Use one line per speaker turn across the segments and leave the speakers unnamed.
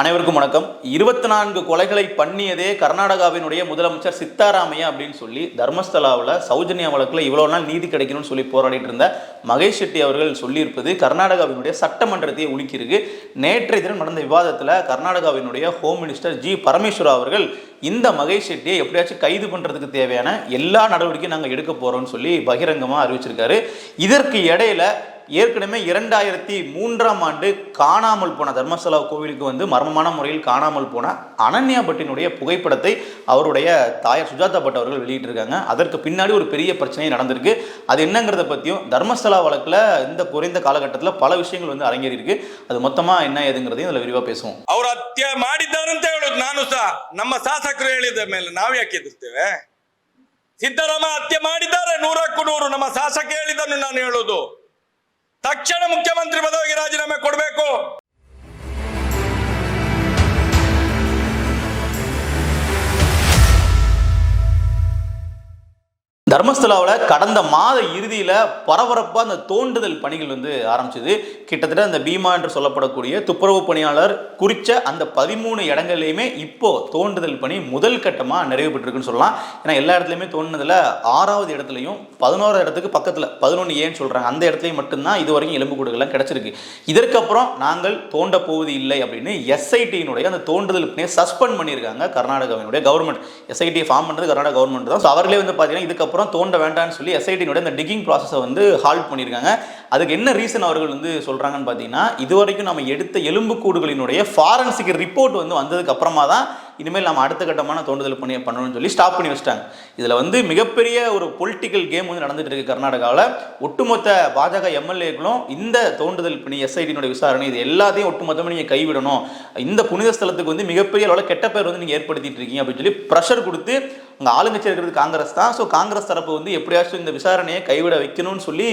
அனைவருக்கும் வணக்கம். இருபத்தி நான்கு கொலைகளை பண்ணியதே கர்நாடகாவினுடைய முதலமைச்சர் சித்தாராமையா அப்படின்னு சொல்லி தர்மஸ்தலாவில் சௌஜன்யா வழக்கில் இவ்வளோ நாள் நீதி கிடைக்கணும்னு சொல்லி போராடிட்டு இருந்த மகேஷ் ஷெட்டி அவர்கள் சொல்லியிருப்பது கர்நாடகாவினுடைய சட்டமன்றத்தையே உலுக்கியிருக்கு. நேற்றைய தினம் நடந்த விவாதத்தில் கர்நாடகாவினுடைய ஹோம் மினிஸ்டர் ஜி பரமேஸ்வரா அவர்கள் இந்த மகேஷ் ஷெட்டியை எப்படியாச்சும் கைது பண்ணுறதுக்கு தேவையான எல்லா நடவடிக்கையும் நாங்கள் எடுக்க போகிறோம்னு சொல்லி பகிரங்கமாக அறிவிச்சிருக்காரு. இதற்கு இடையில ஏற்கனவே இரண்டாயிரத்தி மூன்றாம் ஆண்டு காணாமல் போன தர்மஸ்தலா கோவிலுக்கு வந்து மர்மமான முறையில் காணாமல் போன அனன்யா பட்டினுடைய புகைப்படத்தை அவருடைய தாயார் சுஜாதா பட் அவர்கள் வெளியிட்டிருக்காங்க அதற்கு பின்னாடி ஒரு பெரிய பிரச்சனை நடந்திருக்கு அது என்னங்கிறத பற்றியும் தர்மஸ்தலா வழக்கில் இந்த குறைந்த காலகட்டத்தில் பல விஷயங்கள் வந்து அரங்கேறி இருக்கு அது மொத்தமாக என்ன ஏதுங்கிறதையும் அதில் விரிவாக பேசுவோம்
ಅವ್ರು ಹತ್ಯೆ ಮಾಡಿದ್ದಾರಂತ ಹೇಳೋದು ನಾನು ಸಹ ನಮ್ಮ ಶಾಸಕರು ಹೇಳಿದ ಮೇಲೆ ನಾವು ಯಾಕೆ ಎದುರ್ತೇವೆ ಸಿದ್ದರಾಮ ಹತ್ಯೆ ಮಾಡಿದ್ದಾರೆ ನೂರಕ್ಕೂ ನೂರು ನಮ್ಮ ಶಾಸಕ ಹೇಳಿದ್ದನ್ನು ನಾನು ಹೇಳೋದು ತಕ್ಷಣ ಮುಖ್ಯಮಂತ್ರಿ ಪದವಿಗೆ ರಾಜೀನಾಮೆ ಕೊಡಬೇಕು.
தர்மஸ்தலாவில் கடந்த மாத இறுதியில் பரபரப்பாக அந்த தோண்டுதல் பணிகள் வந்து ஆரம்பிச்சது. கிட்டத்தட்ட அந்த பீமா என்று சொல்லப்படக்கூடிய துப்புரவு பணியாளர் குறித்த அந்த பதிமூணு இடங்கள்லையுமே இப்போ தோண்டுதல் பணி முதல் கட்டமாக நிறைவு பெற்றிருக்குன்னு சொல்லலாம். ஏன்னா எல்லா இடத்துலையுமே தோண்டினதில் ஆறாவது இடத்துலையும் பதினோரு இடத்துக்கு பக்கத்தில் பதினொன்று ஏன்னு சொல்கிறாங்க அந்த இடத்துலையும் மட்டும்தான் இது வரைக்கும் எலும்புக்கூடுகள்லாம் கிடச்சிருக்கு. இதற்கப்புறம் நாங்கள் தோண்ட போவது இல்லை அப்படின்னு எஸ்ஐடியினுடைய அந்த தோண்டுதல் பணியை சஸ்பெண்ட் பண்ணியிருக்காங்க கர்நாடகாவினுடைய கவர்மெண்ட். எஸ்ஐடியை ஃபார்ம் பண்ணுறது கர்நாடகா கவர்மெண்ட் தான். ஸோ அவர்களே வந்து பார்த்தீங்கன்னா இதுக்கப்புறம் தோண்ட வேண்டாம்னு சொல்லி எஸ்ஐடியினுடைய இந்த டிகிங் ப்ராசஸை வந்து ஹால்ட் பண்ணியிருக்காங்க அதுக்கு என்ன ரீசன் அவர்கள் வந்து சொல்கிறாங்கன்னு பார்த்தீங்கன்னா இது வரைக்கும் நம்ம எடுத்த எலும்புக்கூடுகளினுடைய ஃபாரன்சிக் ரிப்போர்ட் வந்து வந்ததுக்கு அப்புறமா தான் இனிமேல் நம்ம அடுத்த கட்டமான தோண்டுதல் பண்ணி பண்ணணும்னு சொல்லி ஸ்டாப் பண்ணி வச்சிட்டாங்க. இதில் வந்து மிகப்பெரிய ஒரு பொலிட்டிக்கல் கேம் வந்து நடந்துட்டு இருக்கு கர்நாடகாவில். ஒட்டுமொத்த பாஜக எம்எல்ஏக்களும் இந்த தோண்டுதல் பணி எஸ்ஐடியினுடைய விசாரணை இது எல்லாத்தையும் ஒட்டுமொத்தமாக நீங்கள் கைவிடணும். இந்த புனித ஸ்தலத்துக்கு வந்து மிகப்பெரிய அளவில் கெட்ட பேர் வந்து நீங்கள் ஏற்படுத்திட்டு இருக்கீங்க அப்படின்னு சொல்லி ப்ரெஷர் கொடுத்து அங்கே ஆளுங்கட்சி இருக்கிறது காங்கிரஸ் தான். ஸோ காங்கிரஸ் தரப்பு வந்து எப்படியாச்சும் இந்த விசாரணையை கைவிட வைக்கணும்னு சொல்லி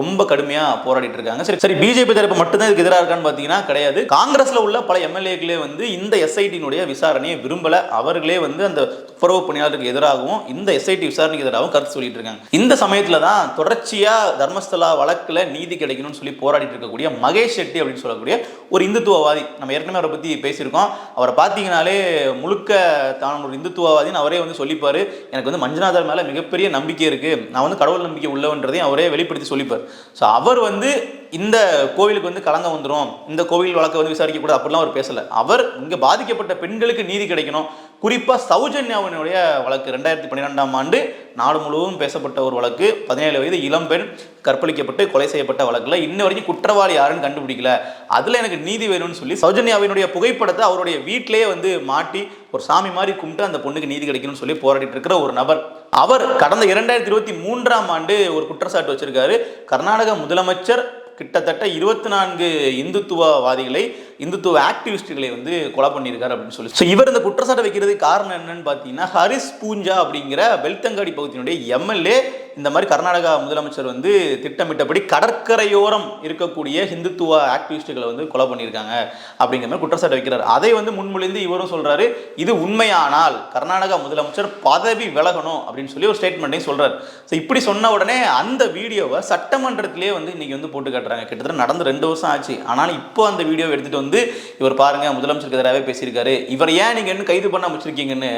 ரொம்ப கடுமையாக போராடிட்டு இருக்காங்க. சரி சரி பிஜேபி தரப்பு மட்டும்தான் இதுக்கு எதிராக இருக்கான்னு பார்த்தீங்கன்னா கிடையாது. காங்கிரஸில் உள்ள பல எம்எல்ஏக்களே வந்து இந்த எஸ்ஐடியினுடைய விசாரணையை விரும்பல. அவர்களே வந்து அந்த துப்புரவு பணியாளருக்கு எதிராகவும் இந்த எஸ்ஐடி விசாரணைக்கு எதிராகவும் கருத்து சொல்லிட்டு இருக்காங்க. இந்த சமயத்தில் தான் தொடர்ச்சியாக தர்மஸ்தலா வழக்கில் நீதி கிடைக்கணும்னு சொல்லி போராடிட்டு இருக்கக்கூடிய மகேஷ் ஷெட்டி அப்படின்னு சொல்லக்கூடிய ஒரு இந்துத்துவவாதி. நம்ம ஏற்கனவே அவரை பத்தி பேசியிருக்கோம். அவரை பார்த்தீங்கனாலே முழுக்க தான் ஒரு இந்துத்துவவாதின்னு அவரே வந்து சொல்லிப்பாரு. எனக்கு வந்து மஞ்சுநாதர் மேல மிகப்பெரிய நம்பிக்கை இருக்கு. நான் வந்து கடவுள் நம்பிக்கை உள்ளவன்றதையும் அவரே வெளிப்படுத்தி சொல்லிப்பார். ஸோ அவர் வந்து இந்த கோவிலுக்கு வந்து கலங்க வந்துடும் இந்த கோவில் வழக்கை வந்து விசாரிக்கக்கூடாது. அப்படிலாம் அவர் பேசல. அவர் இங்கே பாதிக்கப்பட்ட பெண்களுக்கு நீதி கிடைக்கணும். குறிப்பாக சௌஜன்யாவினுடைய வழக்கு ரெண்டாயிரத்தி பன்னிரெண்டாம் ஆண்டு நாடு முழுவதும் பேசப்பட்ட ஒரு வழக்கு. பதினேழு வயது இளம்பெண் கற்பழிக்கப்பட்டு கொலை செய்யப்பட்ட வழக்கில் இன்ன வரைக்கும் குற்றவாளி யாருன்னு கண்டுபிடிக்கல. அதில் எனக்கு நீதி வேணும்னு சொல்லி சௌஜன்யாவினுடைய புகைப்படத்தை அவருடைய வீட்டிலேயே வந்து மாட்டி ஒரு சாமி மாதிரி கும்பிட்டு அந்த பொண்ணுக்கு நீதி கிடைக்கணும்னு சொல்லி போராடிட்டு இருக்கிற ஒரு நபர். அவர் கடந்த இரண்டாயிரத்தி இருபத்தி மூன்றாம் ஆண்டு ஒரு குற்றச்சாட்டு வச்சிருக்காரு. கர்நாடக முதலமைச்சர் கிட்டத்தட்ட இருபத்தி நான்கு இந்துத்துவவாதிகளை இந்துத்துவ ஆக்டிவிஸ்டுகளை வந்து கொலை பண்ணியிருக்காரு அப்படின்னு சொல்லி ஸோ இவர் இந்த குற்றச்சாட்டை வைக்கிறதுக்கு காரணம் என்னன்னு பார்த்தீங்கன்னா ஹரிஸ் பூஞ்சா அப்படிங்கிற பெல்தங்காடி பகுதியினுடைய எம்எல்ஏ இந்த மாதிரி கர்நாடகா முதலமைச்சர் வந்து திட்டமிட்டபடி கடற்கரையோரம் இருக்கக்கூடிய ஹிந்துத்துவ ஆக்டிவிஸ்டுகளை வந்து கொலை பண்ணியிருக்காங்க அப்படிங்கிற மாதிரி குற்றச்சாட்டு வைக்கிறார். அதை வந்து முன்மொழிந்து இவரும் சொல்றாரு இது உண்மையானால் கர்நாடகா முதலமைச்சர் பதவி விலகணும் அப்படின்னு சொல்லி ஒரு ஸ்டேட்மெண்ட்டையும் சொல்றாரு. ஸோ இப்படி சொன்ன உடனே அந்த வீடியோவை சட்டமன்றத்திலே வந்து இன்னைக்கு வந்து போட்டு காட்டுறாங்க. கிட்டத்தட்ட நடந்து ரெண்டு வருஷம் ஆச்சு. ஆனாலும் இப்போ அந்த வீடியோ எடுத்துட்டு வந்து இவர் பாருங்க முதலமைச்சருக்கு எதிராகவே பேசியிருக்காரு. இவர் ஏன் நீங்க இன்னும் கைது பண்ண வச்சிருக்கீங்கன்னு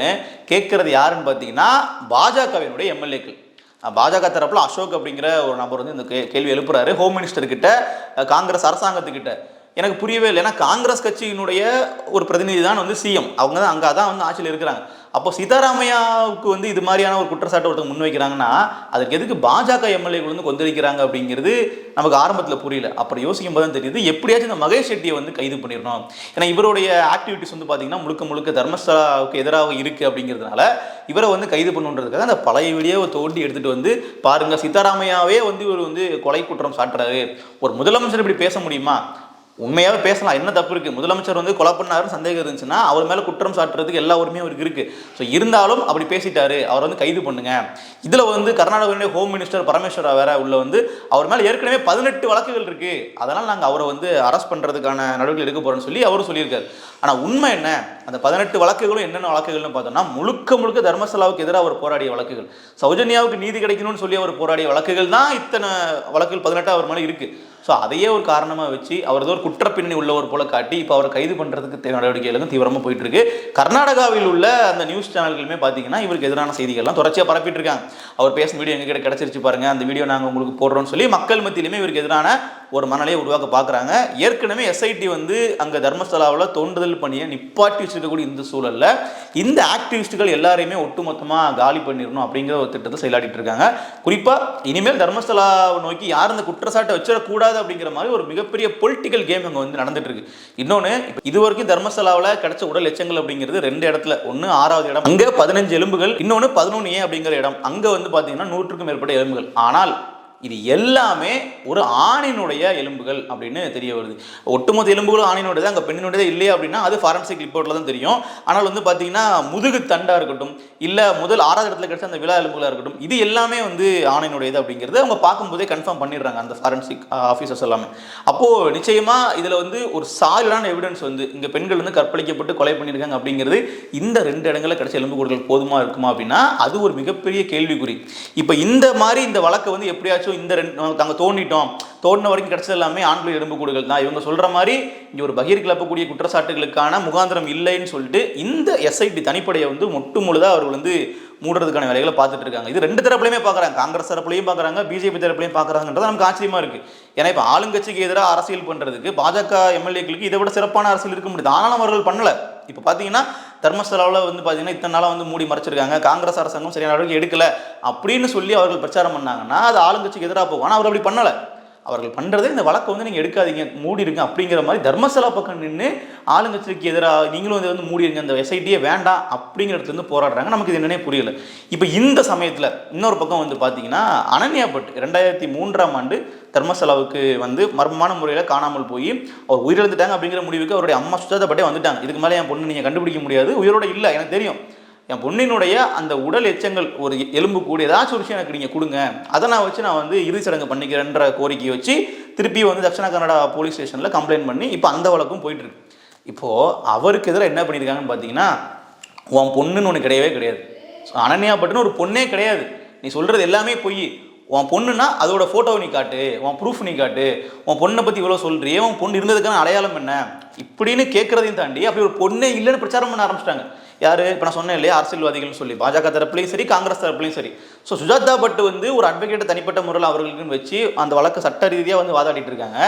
கேட்கறது யாருன்னு பார்த்தீங்கன்னா பாஜகவினுடைய எம்எல்ஏக்கள். பாஜக தரப்புல அசோக் அப்படிங்கிற ஒரு நபர் வந்து இந்த கே- கேள்வி எழுப்புறாரு. ஹோம் மினிஸ்டர் கிட்ட காங்கிரஸ் அரசாங்கத்துக்கிட்ட. எனக்கு புரியவே இல்லை. ஏன்னா காங்கிரஸ் கட்சியினுடைய ஒரு பிரதிநிதி தான் வந்து சிஎம் அவங்க தான் அங்கே தான் வந்து ஆட்சியில் இருக்கிறாங்க. அப்போ சிதாராமையாவுக்கு வந்து இது மாதிரியான ஒரு குற்றச்சாட்டு ஒருத்தங்க முன்வைக்கிறாங்கன்னா அதுக்கு எதுக்கு பாஜக எம்எல்ஏக்கள் வந்து கொந்தளிக்கிறாங்க அப்படிங்கிறது நமக்கு ஆரம்பத்தில் புரியல. அப்புறம் யோசிக்கும் போது தான் தெரியுது எப்படியாச்சும் இந்த மகேஷ் ஷெட்டியை வந்து கைது பண்ணிடணும். ஏன்னா இவருடைய ஆக்டிவிட்டிஸ் வந்து பார்த்தீங்கன்னா முழுக்க முழுக்க தர்மஸ்தலாவுக்கு எதிராக இருக்குது அப்படிங்கிறதுனால இவரை வந்து கைது பண்ணுன்றதுக்காக அந்த பழைய வீடியோவை தோண்டி எடுத்துட்டு வந்து பாருங்க சித்தராமையாவே வந்து இவர் வந்து கொலை குற்றம் சாட்டுறாரு. ஒரு முதலமைச்சர் இப்படி பேச முடியுமா? உண்மையாகவே பேசலாம். என்ன தப்பு இருக்குது முதலமைச்சர் வந்து கொலை பண்ணாருன்னு சந்தேகம் இருந்துச்சுன்னா அவர் மேலே குற்றம் சாட்டுறதுக்கு எல்லா உரிமையும் அவருக்கு இருக்குது ஸோ இருந்தாலும் அப்படி பேசிட்டாரு. அவர் வந்து கைது பண்ணுங்க. இதில் வந்து கர்நாடகாவுடைய ஹோம் மினிஸ்டர் பரமேஸ்வரா வேற உள்ள வந்து அவர் மேலே ஏற்கனவே பதினெட்டு வழக்குகள் இருக்குது அதனால் நாங்கள் அவரை வந்து அரெஸ்ட் பண்ணுறதுக்கான நடவடிக்கை எடுக்க போகிறோம்னு சொல்லி அவரும் சொல்லியிருக்காரு. ஆனால் உண்மை என்ன? அந்த பதினெட்டு வழக்குகளும் என்னென்ன வழக்குகள்னு பார்த்தோம்னா முழுக்க முழுக்க தர்மசலாவுக்கு எதிராக அவர் போராடிய வழக்குகள். சௌஜன்யாவுக்கு நீதி கிடைக்கணும்னு சொல்லி அவர் போராடிய வழக்குகள் தான் இத்தனை வழக்குகள் பதினெட்டு அவர் மேலே இருக்குது ஸோ அதையே ஒரு காரணமாக வச்சு அவர் ஏதோ ஒரு குற்றப்பின்னணி உள்ளவர் போல காட்டி இப்போ அவரை கைது பண்ணுறதுக்கு தேவை நடவடிக்கைகளும் தீவிரமாக போயிட்டு இருக்கு கர்நாடகாவில் உள்ள அந்த நியூஸ் சேனல்களுமே பார்த்தீங்கன்னா இவருக்கு எதிரான செய்திகள்லாம் தொடர்ச்சியாக பரப்பிட்டு இருக்காங்க அவர் பேசின வீடியோ எங்ககிட்ட கிடச்சிருச்சு பாருங்க. அந்த வீடியோ நாங்கள் உங்களுக்கு போடுறோம்னு சொல்லி மக்கள் மத்தியிலுமே இவருக்கு எதிரான ஒரு மணலையை உருவாக்க பார்க்குறாங்க. ஏற்கனவே எஸ்ஐடி வந்து அங்கே தர்மஸ்தலாவில் தோண்டுதல் பணியை நிப்பாட்டி வச்சிருக்கக்கூடிய இந்த சூழலில் இந்த ஆக்டிவிஸ்ட்டுகள் எல்லாரையுமே ஒட்டுமொத்தமாக காலி பண்ணிடணும் அப்படிங்கிற ஒரு திட்டத்தை செயலாடிட்டு இருக்காங்க. குறிப்பாக இனிமேல் தர்மஸ்தலாவை நோக்கி யார் இந்த குற்றச்சாட்டை வச்சிடக்கூடாது அப்படிங்கிற மாதிரி ஒரு மிகப்பெரிய பொலிட்டிக்கல் கேம் அங்கே வந்து நடந்துட்டு இருக்கு. இன்னொன்று இது வரைக்கும் தர்மஸ்தலாவில் கிடைச்ச உடல் எச்சங்கள் அப்படிங்கிறது ரெண்டு இடத்துல ஒன்று ஆறாவது இடம் அங்கே பதினஞ்சு எலும்புகள் இன்னொன்று பதினொன்று ஏன் அப்படிங்கிற இடம். அங்கே வந்து பார்த்தீங்கன்னா நூற்றுக்கும் மேற்பட்ட எலும்புகள். ஆனால் இது எல்லாமே ஒரு ஆணினுடைய எலும்புகள் அப்படின்னு தெரிய வருது. ஒட்டுமொத்த எலும்புகளும் ஆணினுடையது அங்கே பெண்ணினுடையது இல்லையா அப்படின்னா அது ஃபாரன்சிக் ரிப்போர்ட்டில் தான் தெரியும். ஆனால் வந்து பார்த்தீங்கன்னா முதுகு தண்டாக இருக்கட்டும் இல்லை முதல் ஆறாவது இடத்துல கிடைச்ச அந்த விழா எலும்புகளாக இருக்கட்டும் இது எல்லாமே வந்து ஆணினுடையது அப்படிங்கிறது அவங்க பார்க்கும்போதே கன்ஃபார்ம் பண்ணிடுறாங்க அந்த ஃபாரன்சிக் ஆஃபீஸர்ஸ் எல்லாமே. அப்போது நிச்சயமாக இதில் வந்து ஒரு சாலிடான எவிடன்ஸ் வந்து இங்கே பெண்கள் வந்து கற்பழிக்கப்பட்டு கொலை பண்ணியிருக்காங்க அப்படிங்கிறது இந்த ரெண்டு இடங்களில் கிடைச்ச எலும்புகூடுகள் போதுமா இருக்குமா அப்படின்னா அது ஒரு மிகப்பெரிய கேள்விக்குறி. இப்போ இந்த மாதிரி இந்த வழக்கை வந்து எப்படியாச்சும் இந்த ரெண்டு நாங்கள் தோண்டிட்டோம். தோண்டின வரைக்கும் கிடைச்சது எல்லாமே ஆண்கள் எலும்புக்கூடுகள் தான். இவங்க சொல்கிற மாதிரி இங்கே ஒரு பகீர் கிளப்பக்கூடிய குற்றச்சாட்டுகளுக்கான முகாந்திரம் இல்லைன்னு சொல்லிட்டு இந்த எஸ்ஐடி தனிப்படையை வந்து மொட்டு முழுதாக அவர்கள் வந்து மூடுறதுக்கான வேலைகளை பார்த்துட்டு இருக்காங்க. இது ரெண்டு தரப்புலையுமே பார்க்குறாங்க. காங்கிரஸ் தரப்புலையும் பார்க்குறாங்க. பிஜேபி தரப்புலையும் பார்க்குறாங்கன்றது நமக்கு ஆச்சரியமா இருக்குது ஏன்னா இப்போ ஆளுங்கட்சிக்கு எதிராக அரசியல் பண்ணுறதுக்கு பாஜக எம்எல்ஏக்களுக்கு இதை விட சிறப்பான அரசியல் இருக்க முடியுது. ஆனாலும் அவர்கள் பண்ணல. இப்போ பார்த்தீங்கன்னா தர்மஸ்தலாவில் வந்து பார்த்தீங்கன்னா இத்தனை நாளாக வந்து மூடி மறைச்சிருக்காங்க. காங்கிரஸ் அரசாங்கம் சரியான நடவடிக்கை எடுக்கலை அப்படின்னு சொல்லி அவர்கள் பிரச்சாரம் பண்ணாங்கன்னா அது ஆளுங்கட்சிக்கு எதிராக போகும். ஆனால் அவர் அப்படி பண்ணலை. அவர்கள் பண்ணுறதே இந்த வழக்கை வந்து நீங்கள் எடுக்காதீங்க மூடி இருங்க அப்படிங்கிற மாதிரி தர்மசலா பக்கம் நின்று ஆளுங்கட்சிக்கு எதிராக நீங்களும் இதை வந்து மூடிடுங்க இந்த எஸ்ஐடியே வேண்டாம் அப்படிங்கிற இடத்துல இருந்து போராடுறாங்க. நமக்கு இது என்னன்னே புரியல. இப்போ இந்த சமயத்தில் இன்னொரு பக்கம் வந்து பார்த்தீங்கன்னா அனன்யாபட் ரெண்டாயிரத்தி மூன்றாம் ஆண்டு தர்மசலாவுக்கு வந்து மர்மமான முறையில் காணாமல் போய் அவர் உயிரிழந்துட்டாங்க அப்படிங்கிற முடிவுக்கு அவருடைய அம்மா சுஜாதா பட்டே வந்துட்டாங்க. இதுக்கு மேலே என் பொண்ணு நீங்கள் கண்டுபிடிக்க முடியாது. உயிரோட இல்லை எனக்கு தெரியும். என் பொண்ணினுடைய அந்த உடல் எச்சங்கள் ஒரு எலும்பு கூட ஏதாச்சும் ஒரு விஷயம் எனக்கு நீங்கள் கொடுங்க. அதை நான் வச்சு நான் வந்து இறுதி சடங்கு பண்ணிக்கிறேன்ற கோரிக்கையை வச்சு திருப்பி வந்து தட்சிண கன்னடா போலீஸ் ஸ்டேஷனில் கம்ப்ளைண்ட் பண்ணி இப்போ அந்த வழக்கும் போயிட்டு இருக்கு. இப்போது அவருக்கு எதிராக என்ன பண்ணியிருக்காங்கன்னு பார்த்தீங்கன்னா உன் பொண்ணுன்னு ஒன்று கிடையவே கிடையாது. ஸோ அனன்யா பட்டுன்னு ஒரு பொண்ணே கிடையாது. நீ சொல்கிறது எல்லாமே பொய். உன் பொண்ணுனா அதோட ஃபோட்டோவை நீ காட்டு உன் ப்ரூஃப் நீ காட்டு. உன் பொண்ணை பற்றி இவ்வளோ சொல்கிறியே உன் பொண்ணு இருந்ததுக்கான அடையாளம் என்ன? இப்படின்னு கேட்குறதையும் தாண்டி அப்படி ஒரு பொண்ணே இல்லைன்னு பிரச்சாரம் பண்ண ஆரம்பிச்சிட்டாங்க. யார்? இப்போ நான் சொன்னேன் இல்லையா? அரசியல்வாதிகள்னு சொல்லி. பாஜக தரப்புலையும் சரி காங்கிரஸ் தரப்புலையும் சரி. ஸோ சுஜாதா பட் வந்து ஒரு அட்வொகேட்டை தனிப்பட்ட முறையில் அவர்களுக்குன்னு வச்சு அந்த வழக்கு சட்ட ரீதியாக வந்து வாதாடிட்டு இருக்காங்க.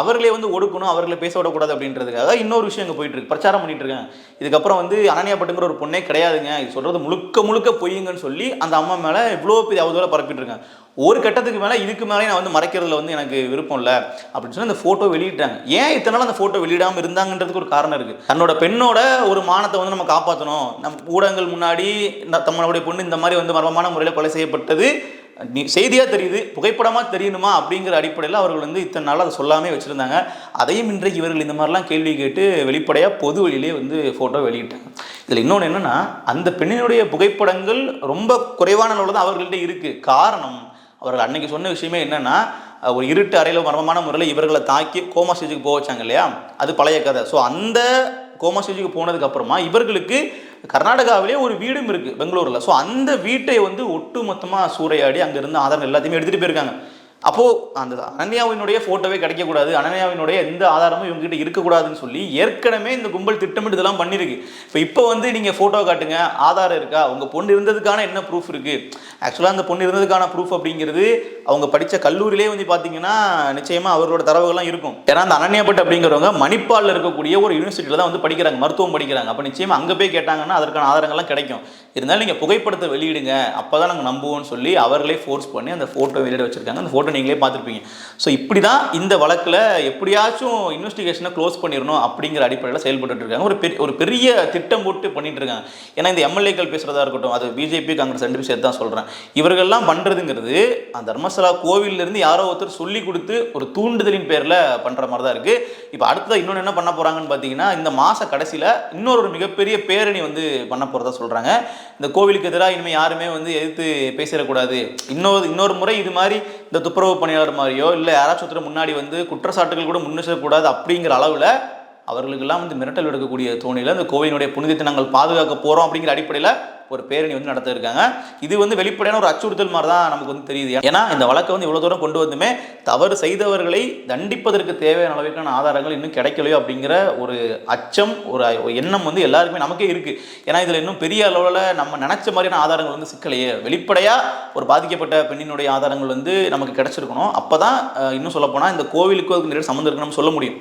அவர்களே வந்து ஒடுக்கணும் அவர்களை பேச விடக்கூடாது அப்படின்றதுக்காக இன்னொரு விஷயம் இங்கே போயிட்டு இருக்கு. பிரச்சாரம் பண்ணிட்டு இருக்காங்க. இதுக்கப்புறம் வந்து அனனியா பட்டுங்கிற ஒரு பொண்ணே கிடையாதுங்க. இது சொல்றது முழுக்க முழுக்க பொய்யுங்கன்னு சொல்லி அந்த அம்மா மேலே இவ்வளோ பெரிய அவதூறாக பரப்பிட்டு இருக்காங்க. ஒரு கட்டத்துக்கு மேலே இதுக்கு மேலே நான் வந்து மறைக்கிறதுல வந்து எனக்கு விருப்பம் இல்லை அப்படின்னு சொல்லி அந்த ஃபோட்டோ வெளியிட்டாங்க. ஏன் இத்தனை நாள் அந்த ஃபோட்டோ வெளியிடாமல் இருந்தாங்கன்றதுக்கு ஒரு காரணம் இருக்குது தன்னோட பெண்ணோட ஒரு மானத்தை வந்து நம்ம காப்பாற்றணும் நம் ஊடகங்கள் முன்னாடி ந- நம்மளுடைய பொண்ணு இந்த மாதிரி வந்து மர்மமான முறையில் கொலை செய்யப்பட்டது நீ செய்தியாக தெரியுது புகைப்படமாக தெரியணுமா அப்படிங்கிற அடிப்படையில் அவர்கள் வந்து இத்தனை நாள் அதை சொல்லாமே வச்சுருந்தாங்க. அதையும் இன்றைக்கு இவர்கள் இந்த மாதிரிலாம் கேள்வி கேட்டு வெளிப்படையாக பொது வழியிலே வந்து ஃபோட்டோ வெளியிட்டாங்க. இதில் இன்னொன்று என்னென்னா அந்த பெண்ணினுடைய புகைப்படங்கள் ரொம்ப குறைவான அளவில் தான் அவர்கள்ட்ட இருக்குது காரணம் அவர்கள் அன்னைக்கு சொன்ன விஷயமே என்னன்னா ஒரு இருட்டு அறையில் மர்மமான முறையில் இவர்களை தாக்கி கோமா ஸ்டேஜுக்கு போக வச்சாங்க இல்லையா? அது பழைய கதை. ஸோ அந்த கோமா ஸ்டேஜுக்கு போனதுக்கு அப்புறமா இவர்களுக்கு கர்நாடகாவிலே ஒரு வீடும் இருக்கு பெங்களூர்ல. ஸோ அந்த வீட்டை வந்து ஒட்டு மொத்தமாக சூறையாடி அங்கிருந்து ஆதாரம் எல்லாத்தையுமே எடுத்துட்டு போயிருக்காங்க. அப்போது அந்த அனன்யாவினுடைய ஃபோட்டோவே கிடைக்கக்கூடாது. அனன்யாவினுடைய எந்த ஆதாரமும் இவங்ககிட்ட இருக்கக்கூடாதுன்னு சொல்லி ஏற்கனவே இந்த கும்பல் திட்டமிட்டு இதெல்லாம் பண்ணியிருக்கு இப்போ இப்போ வந்து நீங்கள் ஃபோட்டோ காட்டுங்க. ஆதாரம் இருக்கா? உங்கள் பொண்ணு இருந்ததுக்கான என்ன ப்ரூஃப் இருக்குது ஆக்சுவலாக அந்த பொண்ணு இருந்ததுக்கான ப்ரூஃப் அப்படிங்கிறது அவங்க படித்த கல்லூரியிலே வந்து பார்த்தீங்கன்னா நிச்சயமாக அவர்களோட தரவுகள்லாம் இருக்கும். ஏன்னா அந்த அனன்யாபட் அப்படிங்கிறவங்க மணிப்பாலில் இருக்கக்கூடிய ஒரு யூனிவர்சிட்டியில் தான் வந்து படிக்கிறாங்க. மருத்துவம் படிக்கிறாங்க. அப்போ நிச்சயமாக அங்கே போய் கேட்டாங்கன்னா அதற்கான ஆதாரங்கள்லாம் கிடைக்கும். இருந்தாலும் நீங்கள் புகைப்படத்தை வெளியிடுங்க. அப்போ தான் நாங்கள் நம்புவோம்னு சொல்லி அவர்களே ஃபோர்ஸ் பண்ணி அந்த ஃபோட்டோ வெளியிட வச்சுருக்காங்க. அந்த ஃபோட்டோ கூட நீங்களே பார்த்துருப்பீங்க. ஸோ இப்படி தான் இந்த வழக்கில் எப்படியாச்சும் இன்வெஸ்டிகேஷனை க்ளோஸ் பண்ணிடணும் அப்படிங்கிற அடிப்படையில் செயல்பட்டு இருக்காங்க. ஒரு பெரிய ஒரு பெரிய திட்டம் போட்டு பண்ணிட்டு இருக்காங்க. ஏன்னா இந்த எம்எல்ஏக்கள் பேசுகிறதா இருக்கட்டும் அது பிஜேபி காங்கிரஸ் ரெண்டு சேர்த்து தான் சொல்கிறேன் இவர்கள்லாம் பண்ணுறதுங்கிறது அந்த தர்மசலா கோவிலிருந்து யாரோ ஒருத்தர் சொல்லி கொடுத்து ஒரு தூண்டுதலின் பேரில் பண்ணுற மாதிரி தான் இருக்குது இப்போ அடுத்ததாக இன்னொன்று என்ன பண்ண போகிறாங்கன்னு பார்த்தீங்கன்னா இந்த மாத கடைசியில் இன்னொரு ஒரு மிகப்பெரிய பேரணி வந்து பண்ண போகிறதா சொல்கிறாங்க இந்த கோவிலுக்கு எதிராக இனிமேல் யாருமே வந்து எதிர்த்து பேசிடக்கூடாது இன்னொரு இன்னொரு முறை இது மாதிரி இந்த துப்புரவு பணியாளர் மாதிரியோ இல்லை யாராச்சும் ஒருத்தர் முன்னாடி வந்து குற்றச்சாட்டுகள் கூட முன்னிச்சக்கூடாது அப்படிங்கிற அளவில் அவர்களுக்கெல்லாம் வந்து மிரட்டல் எடுக்கக்கூடிய தோணியில் அந்த கோவிலினுடைய புனிதத்தை நாங்கள் பாதுகாக்க போகிறோம் அப்படிங்கிற அடிப்படையில் ஒரு பேரணி வந்து நடத்த இருக்காங்க இது வந்து வெளிப்படையான ஒரு அச்சுறுத்தல் மாதிரி தான் நமக்கு வந்து தெரியுது. ஏன்னா இந்த வழக்கை வந்து இவ்வளோ தூரம் கொண்டு வந்துமே தவறு செய்தவர்களை தண்டிப்பதற்கு தேவையான அளவிற்கான ஆதாரங்கள் இன்னும் கிடைக்கலையோ அப்படிங்கிற ஒரு அச்சம் ஒரு எண்ணம் வந்து எல்லாருக்குமே நமக்கே இருக்கு. ஏன்னா இதில் இன்னும் பெரிய அளவில் நம்ம நினைச்ச மாதிரியான ஆதாரங்கள் வந்து சிக்கலையே. வெளிப்படையாக ஒரு பாதிக்கப்பட்ட பெண்ணினுடைய ஆதாரங்கள் வந்து நமக்கு கிடைச்சிருக்கணும். அப்போ தான் இன்னும் சொல்லப்போனால் இந்த கோவிலுக்கு நிறைய சம்மந்தம் நம்ம சொல்ல முடியும்.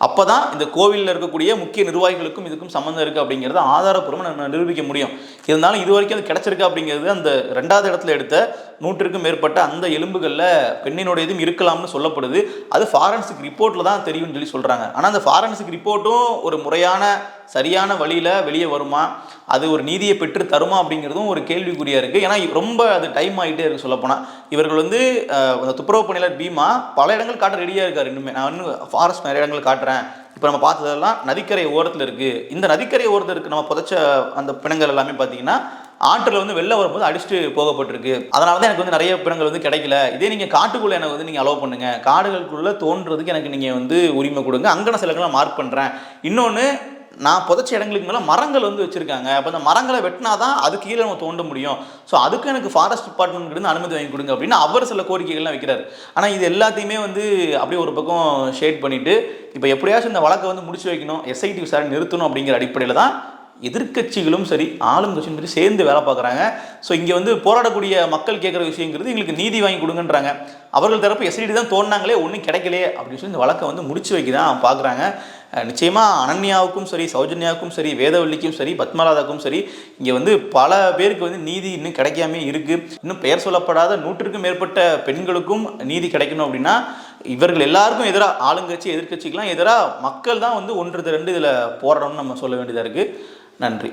அப்போ தான் இந்த கோவிலில் இருக்கக்கூடிய முக்கிய நிர்வாகிகளுக்கும் இதுக்கும் சம்மந்தம் இருக்குது அப்படிங்கிறத ஆதாரப்பூர்வமாக நம்ம நிரூபிக்க முடியும். இருந்தாலும் இது வரைக்கும் அது கிடச்சிருக்கு அப்படிங்கிறது அந்த ரெண்டாவது இடத்துல எடுத்த நூற்றுக்கும் மேற்பட்ட அந்த எலும்புகளில் பெண்ணினுடைய இதுவும் இருக்கலாம்னு சொல்லப்படுது. அது ஃபாரன்சிக் ரிப்போர்ட்டில் தான் தெரியும்னு சொல்லி சொல்கிறாங்க ஆனால் அந்த ஃபாரன்சிக் ரிப்போர்ட்டும் ஒரு முறையான சரியான வழியில் வெளியே வருமா? அது ஒரு நீதியை பெற்று தருமா அப்படிங்கிறதும் ஒரு கேள்விக்குறியாக இருக்குது ஏன்னா ரொம்ப அது டைம் ஆகிட்டே இருக்கு சொல்லப்போனால் இவர்கள் வந்து அந்த துப்புரவு பணியாளர் பீமா பல இடங்கள் காட்ட ரெடியாக இருக்கார் இன்னுமே. நான் இன்னும் ஃபாரஸ்ட் நிறைய இடங்கள் காட்டுறேன். இப்போ நம்ம பார்த்ததெல்லாம் நதிக்கரை ஓரத்தில் இருக்குது இந்த நதிக்கரை ஓரத்தில் இருக்குது நம்ம புதைச்ச அந்த பிணங்கள் எல்லாமே பார்த்தீங்கன்னா ஆற்றில் வந்து வெளில வரும்போது அடிச்சுட்டு போகப்பட்டிருக்கு. அதனால தான் எனக்கு வந்து நிறைய பிணங்கள் வந்து கிடைக்கல. இதே நீங்கள் காட்டுக்குள்ளே எனக்கு வந்து நீங்கள் அலோவ் பண்ணுங்கள் காடுகளுக்குள்ளே தோன்றதுக்கு எனக்கு நீங்கள் வந்து உரிமை கொடுங்க. அங்கே நான் சில மார்க் பண்ணுறேன் இன்னொன்று நான் புதைச்ச இடங்களுக்கு மேலே மரங்கள் வந்து வச்சுருக்காங்க. அப்போ அந்த மரங்களை வெட்டினா தான் அது கீழே நம்ம தோண்ட முடியும். ஸோ அதுக்கு எனக்கு ஃபாரஸ்ட் டிபார்ட்மெண்ட்லேருந்து அனுமதி வாங்கி கொடுங்க அப்படின்னு அவர் சில கோரிக்கைகள்லாம் வைக்கிறார். ஆனால் இது எல்லாத்தையுமே வந்து அப்படியே ஒரு பக்கம் ஷேட் பண்ணிவிட்டு இப்போ எப்படியாச்சும் இந்த வழக்கை வந்து முடிச்சு வைக்கணும். எஸ்ஐடி விசாரணை நிறுத்தணும் அப்படிங்கிற அடிப்படையில் தான் எதிர்க்கட்சிகளும் சரி ஆளும் கட்சியும் சரி சேர்ந்து வேலை பார்க்குறாங்க. ஸோ இங்கே வந்து போராடக்கூடிய மக்கள் கேட்குற விஷயங்கிறது எங்களுக்கு நீதி வாங்கி கொடுங்கன்றாங்க. அவர்கள் தரப்பு எஸ்டிடி தான் தோணுனாங்களே ஒன்றும் கிடைக்கலையே அப்படின்னு சொல்லி இந்த வழக்கை வந்து முடிச்சு வைக்க தான் பார்க்குறாங்க. நிச்சயமாக அனன்யாவுக்கும் சரி சௌஜன்யாவுக்கும் சரி வேதவல்லிக்கும் சரி பத்மராதாவுக்கும் சரி இங்கே வந்து பல பேருக்கு வந்து நீதி இன்னும் கிடைக்காம இருக்குது இன்னும் பெயர் சொல்லப்படாத நூற்றுக்கும் மேற்பட்ட பெண்களுக்கும் நீதி கிடைக்கணும் அப்படின்னா இவர்கள் எல்லாருக்கும் எதிராக ஆளுங்கட்சி எதிர்கட்சிக்கெலாம் எதிராக மக்கள் தான் வந்து ஒன்று ரெண்டு இதில் போராடணும்னு நம்ம சொல்ல வேண்டியதாக இருக்குது நன்றி.